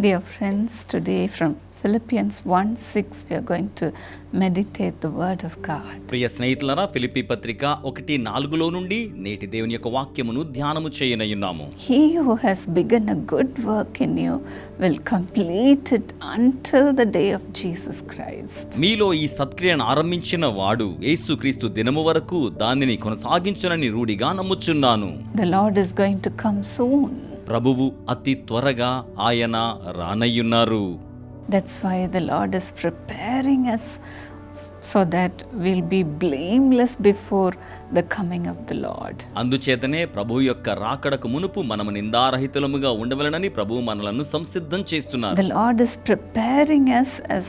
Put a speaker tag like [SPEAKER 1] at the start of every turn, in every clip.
[SPEAKER 1] Dear friends, today from Philippians 1 6, we are going to meditate the Word of God.
[SPEAKER 2] ప్రియ స్నేహితులరా ఫిలిప్పి పత్రిక ఒకటి నాలుగులో నుండి నేటి దేవుని యొక్క వాక్యమును ధ్యానము చేయనయున్నాము
[SPEAKER 1] He who has begun a good work in you will complete it until the day of Jesus Christ.
[SPEAKER 2] మీలో ఈ సత్క్రియను ఆరంభించిన వాడు యేసుక్రీస్తు దినము వరకు దానిని కొనసాగించునని రూఢిగా నమ్ముచున్నాను
[SPEAKER 1] The Lord is going to come soon.
[SPEAKER 2] ప్రభువు అతి త్వరగా ఆయన రానయ్యున్నారు.
[SPEAKER 1] That's why the Lord is preparing us so that we'll be blameless before the coming of the Lord.
[SPEAKER 2] అందుచేతనే ప్రభువు యొక్క రాకడకు మునుపు మనము నిందారహితులముగా ఉండవలనని ప్రభువు మనలను సంసిద్ధం చేస్తున్నారు
[SPEAKER 1] The Lord is preparing us as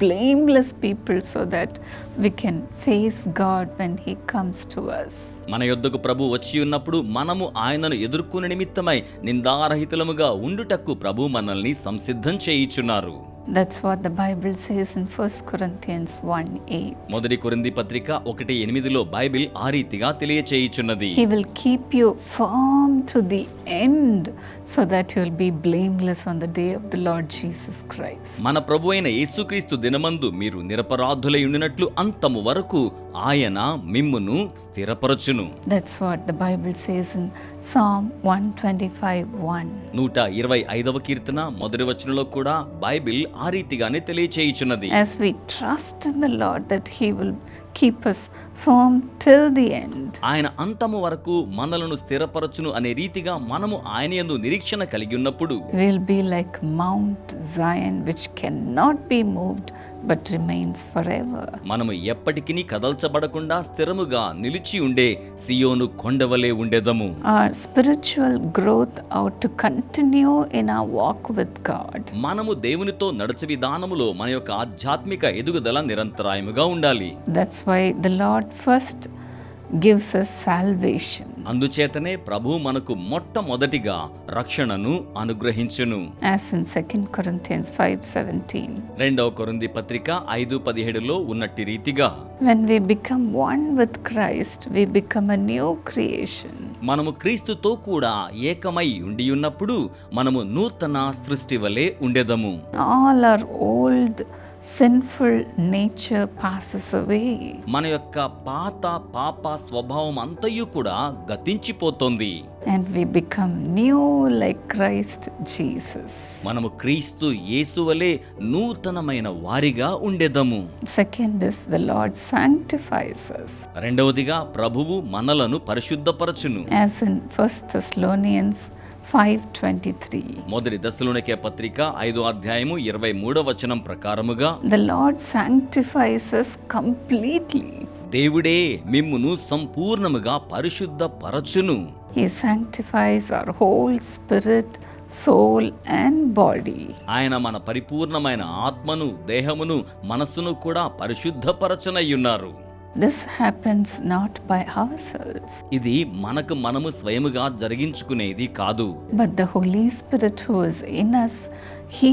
[SPEAKER 1] blameless people so that we can face God when He comes to us.
[SPEAKER 2] మన యొద్దకు ప్రభు వచ్చి ఉన్నప్పుడు మనము ఆయనను ఎదుర్కొనే నిమిత్తమై నిందారహితులముగా ఉండుటకు ప్రభు మనల్ని సంసిద్ధం చేయిచున్నారు
[SPEAKER 1] that's what the Bible says in first Corinthians 1:8
[SPEAKER 2] మొదటి కొరింథీ పత్రిక 1:8 లో బైబిల్ ఆ రీతిగా తెలియజేయుచున్నది
[SPEAKER 1] he will keep you firm to the end so that you will be blameless on the day of the Lord Jesus Christ
[SPEAKER 2] మన ప్రభువైన యేసుక్రీస్తు దినమందు మీరు నిరపరాధులై ఉండినట్లు అంతము వరకు ఆయన మిమ్మును స్థిరపరచును.
[SPEAKER 1] That's what the Bible says in says in Psalm 125 1.
[SPEAKER 2] నూట ఇరవై ఐదవ కీర్తన మొదటి వచనంలో కూడా బైబిల్ ఆ రీతిగానే తెలియచేయుచున్నది
[SPEAKER 1] As we trust in the Lord that He will keep us firm till the end,
[SPEAKER 2] ఆయన అంతము వరకు మనలను స్థిరపరచును అనే రీతిగా మనము ఆయన యందు నిరీక్షణ కలిగి ఉన్నప్పుడు
[SPEAKER 1] we'll be like Mount Zion, which cannot be but remains for ever
[SPEAKER 2] మనము ఎప్పటికీ కదల్చబడకుండా స్థిరముగా నిలిచి ఉండే సియోను కొండవలే ఉండేదము.
[SPEAKER 1] Spiritual growth ought to continue in a walk with God
[SPEAKER 2] మనము దేవునితో నడిచ విధానములో మన యొక్క ఆధ్యాత్మిక ఎదుగుదల నిరంతరాయముగా ఉండాలి.
[SPEAKER 1] That's why the Lord first gives us salvation.
[SPEAKER 2] అందుచేతనే ప్రభు మనకు మొట్టమొదటిగా రక్షణను అనుగ్రహించును
[SPEAKER 1] As in 2 Corinthians 5:17.
[SPEAKER 2] రెండవ కొరింది పత్రిక ఐదు పదిహేడులో ఉన్నట్టి రీతిగా
[SPEAKER 1] When we become one with Christ, we become a new creation.
[SPEAKER 2] మనము క్రీస్తుతో కూడా ఏకమై ఉండి ఉన్నప్పుడు మనము నూతన సృష్టి వలె ఉండేదము
[SPEAKER 1] All our old sinful nature passes away.
[SPEAKER 2] మన యొక్క పాత పాప స్వభావం అంతయు కూడా గతించిపోతోంది
[SPEAKER 1] And we become new like Christ Jesus.
[SPEAKER 2] మనము క్రీస్తు యేసువలే నూతనమైన వారిగా ఉండేదము
[SPEAKER 1] Second is the Lord sanctifies us.
[SPEAKER 2] రెండవదిగా ప్రభువు మనలను పరిశుద్ధపరచును
[SPEAKER 1] As in 1 Thessalonians 5:23.
[SPEAKER 2] మొదటి దశలోనికే పత్రిక ఐదో అధ్యాయము ఇరవై మూడవ వచనం ప్రకారముగా
[SPEAKER 1] The Lord sanctifies us completely.
[SPEAKER 2] దేవుడే మిమ్మును సంపూర్ణముగా పరిశుద్ధపరచును
[SPEAKER 1] He sanctifies our whole spirit, soul, and body.
[SPEAKER 2] ఆయన మన పరిపూర్ణమైన ఆత్మను దేహమును మనస్సును కూడా పరిశుద్ధపరచనయ్యున్నారు
[SPEAKER 1] this happens not by ourselves
[SPEAKER 2] ఇది మనకు మనము స్వయముగా జరిగించుకునేది కాదు.
[SPEAKER 1] But the Holy Spirit who is in us he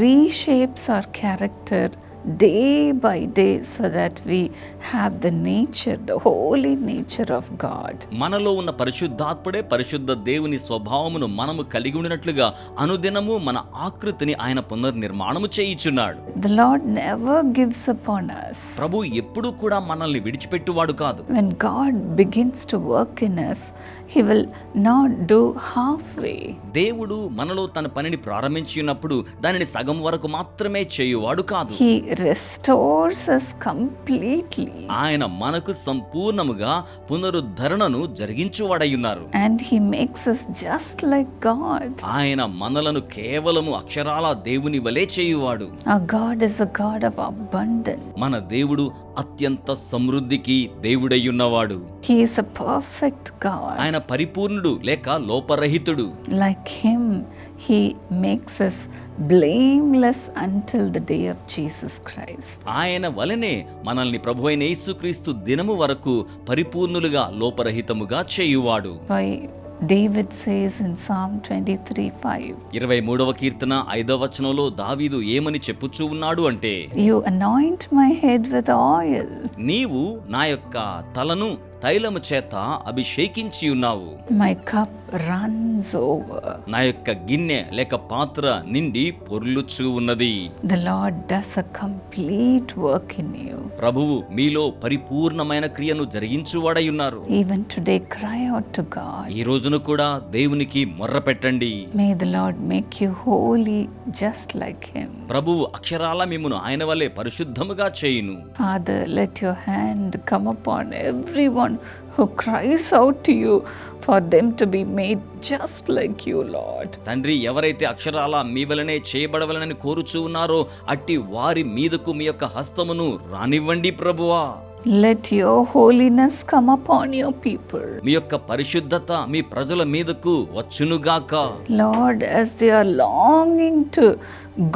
[SPEAKER 1] reshapes our character day by day so that we have the nature, the holy nature of God.
[SPEAKER 2] మనలో ఉన్న పరిశుద్ధాత్ముడే పరిశుద్ధ దేవుని స్వభావమును మనము కలిగి ఉండినట్లుగా అనుదినము మన ఆకృతిని ఆయన పునర్నిర్మాణము చేయిచున్నాడు
[SPEAKER 1] The Lord never gives up on us.
[SPEAKER 2] ప్రభు ఎప్పుడూ కూడా మనల్ని విడిచిపెట్టువాడు కాదు
[SPEAKER 1] When God begins to work in us, He will not do halfway.
[SPEAKER 2] దేవుడు మనలో తన పనిని ప్రారంభించి ఉన్నప్పుడు దానిని సగం వరకు మాత్రమే చేయువాడు కాదు
[SPEAKER 1] He restores us completely
[SPEAKER 2] ఆయన మనకు సంపూర్ణముగా పునరుద్ధరణను జరిగించువాడయ్యున్నారు
[SPEAKER 1] and He makes us just like God.
[SPEAKER 2] ఆయన మనలను కేవలము అక్షరాల దేవుని వలె చేయువాడు
[SPEAKER 1] Our God is a God of abundance.
[SPEAKER 2] మన దేవుడు అత్యంత సమృద్ధికి దేవుడయ్యున్నవాడు
[SPEAKER 1] He is a perfect God.
[SPEAKER 2] ఆయన పరిపూర్ణుడు లేక లోపరహితుడు
[SPEAKER 1] Like Him, He makes us blameless until the day of Jesus Christ.
[SPEAKER 2] ఆయన వలనే మనల్ని ప్రభు అయిన యేసుక్రీస్తు దినము వరకు పరిపూర్ణులుగా లోపరహితముగా చేయువాడు
[SPEAKER 1] Why David says in Psalm 23 5,
[SPEAKER 2] ఇరవై మూడవ కీర్తన ఐదవ వచనంలో దావీదు ఏమని చెప్పుచూ ఉన్నాడు అంటే
[SPEAKER 1] You anoint my head with oil.
[SPEAKER 2] నీవు నా యొక్క తలను తైలము చేత అభిషేకించి ఉన్నావు.
[SPEAKER 1] మై కప్ రన్స్
[SPEAKER 2] నా యొక్క గిన్నె లేక పాత్ర నిండి పొర్లుచు ఉన్నది.
[SPEAKER 1] The Lord does a complete work in
[SPEAKER 2] ప్రభువు మీలో పరిపూర్ణమైన క్రియను జరిగించు
[SPEAKER 1] వాడై ఉన్నారు ఈవెన్ టుడే క్రై అవుట్
[SPEAKER 2] ఈ రోజును కూడా దేవునికి మొర్ర పెట్టండి
[SPEAKER 1] may the Lord make you holy just like him
[SPEAKER 2] ప్రభువు అక్షరాల మిమ్మును ఆయన వల్లే పరిశుద్ధముగా చేయును.
[SPEAKER 1] Father let your hand come up on everyone everyone who cries out to you for them to be made just like you, Lord.
[SPEAKER 2] తండ్రి ఎవరైతే అక్షరాల మీ వలనే చేయబడవలనని కోరుచూ ఉన్నారో అట్టి వారి మీదకు మీ యొక్క హస్తమును రానివ్వండి ప్రభువా
[SPEAKER 1] Let your holiness come upon your people.
[SPEAKER 2] మీ యొక్క పరిశుద్ధత మీ ప్రజల మీదకు వచ్చునుగాక
[SPEAKER 1] Lord, as they are longing to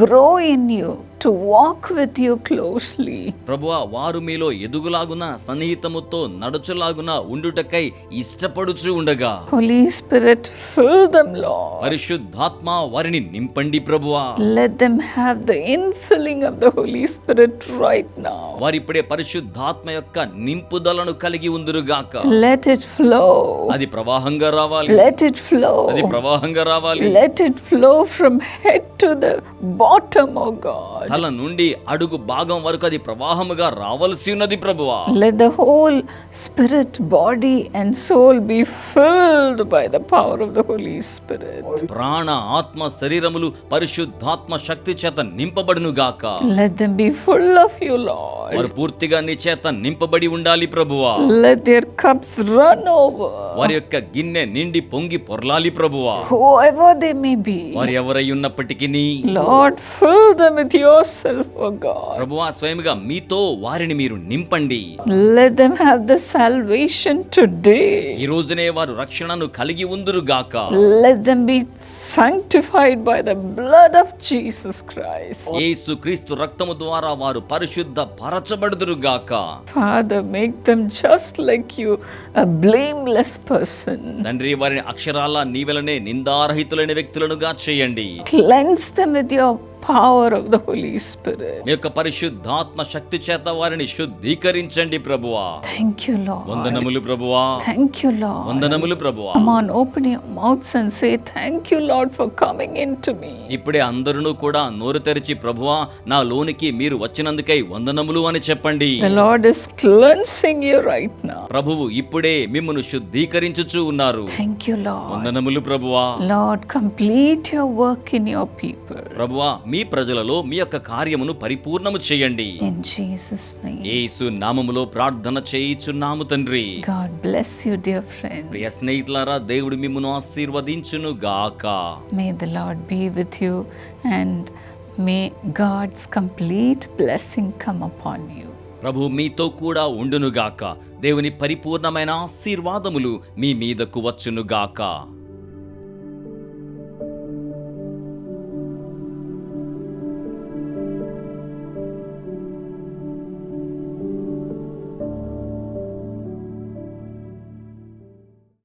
[SPEAKER 1] grow in you, to walk with you closely,
[SPEAKER 2] ప్రభువా వారు మీలో ఎదుగులాగున సన్నిహితముతో నడుచులాగున ఉండుటకై ఇష్టపడుచు ఉండగా
[SPEAKER 1] Holy Spirit, fill them, Lord.
[SPEAKER 2] పరిశుద్ధాత్మ వారిని నింపండి ప్రభువా
[SPEAKER 1] Let them have the infilling of the Holy Spirit right now.
[SPEAKER 2] వారిప్పుడే పరిశుద్ధాత్మ యొక్క నింపుదలను కలిగి ఉందురుగాక
[SPEAKER 1] Let it flow.
[SPEAKER 2] అది ప్రవాహంగా రావాలి
[SPEAKER 1] Let it flow.
[SPEAKER 2] అది ప్రవాహంగా రావాలి
[SPEAKER 1] Let it flow from head
[SPEAKER 2] తల నుండి అడుగు భాగం వరకు అది ప్రవాహముగా రావలసి ఉన్నది ప్రభువా.
[SPEAKER 1] Let whole spirit body and soul be filled by the power of the Holy Spirit
[SPEAKER 2] ప్రాణ ఆత్మ శరీరములు పరిశుద్ధాత్మ శక్తి చేత నింపబడును గాక.
[SPEAKER 1] Let be full of you Lord
[SPEAKER 2] పూర్తిగా నిచేత నింపబడి ఉండాలి ప్రభువా.
[SPEAKER 1] లెట్ దేర్ రన్
[SPEAKER 2] వారి యొక్క గిన్నె నిండి పొంగి పొర్లాలి ప్రభువా. వారిని
[SPEAKER 1] Lord fill them with yourself O God
[SPEAKER 2] ప్రభువా స్వయముగా మీతో వారిని మీరు నింపండి.
[SPEAKER 1] Let them have the salvation today
[SPEAKER 2] ఈ రోజునే వారు రక్షణను కలిగి ఉందురు గాక.
[SPEAKER 1] Let them be sanctified by the blood of Jesus Christ
[SPEAKER 2] యేసు క్రీస్తు రక్తము ద్వారా వారు పరిశుద్ధ పరచబడుదురు గాక.
[SPEAKER 1] Father make them just like you a blameless person
[SPEAKER 2] తండ్రి వారిని అక్షరాల నీవలనే నిందారహితులైన వ్యక్తులనుగా చేయండి.
[SPEAKER 1] Cleanse Cleanse them with power of the Holy Spirit
[SPEAKER 2] మీ యొక్క పరిశుద్ధాత్మ శక్తి చేత వారిని శుద్ధీకరించండి ప్రభువా.
[SPEAKER 1] థ్యాంక్ యూ లో
[SPEAKER 2] వందనములు ప్రభువా.
[SPEAKER 1] థ్యాంక్ యూ లో
[SPEAKER 2] వందనములు ప్రభువా.
[SPEAKER 1] Mann open your mouth and say thank you Lord for coming into me
[SPEAKER 2] ఇప్పుడే అందరూ కూడా నోరు తెరిచి ప్రభువా నా లోనికి మీరు వచ్చినందుకై వందనములు అని చెప్పండి.
[SPEAKER 1] The Lord is cleansing you right now
[SPEAKER 2] ప్రభువు ఇప్పుడే మిమ్మును శుద్ధీకరించుచు ఉన్నారు.
[SPEAKER 1] థ్యాంక్ యూ లార్డ్
[SPEAKER 2] వందనములు ప్రభువా.
[SPEAKER 1] Lord complete your work in your people
[SPEAKER 2] ప్రభువా మీ ప్రజలలో మీ యొక్క కార్యమును పరిపూర్ణము చేయండి
[SPEAKER 1] In Jesus' name.
[SPEAKER 2] యేసు నామములో ప్రార్థన చేయిచున్నాము తండ్రి
[SPEAKER 1] God bless you, dear friend.
[SPEAKER 2] ప్రియ స్నేహితులారా దేవుడు మిమ్మును ఆశీర్వదించును గాక
[SPEAKER 1] May the Lord be with you and may God's complete blessing come upon you.
[SPEAKER 2] ప్రభు మీతో కూడా ఉండును గాక దేవుని పరిపూర్ణమైన ఆశీర్వాదములు మీ మీదకు వచ్చును గాక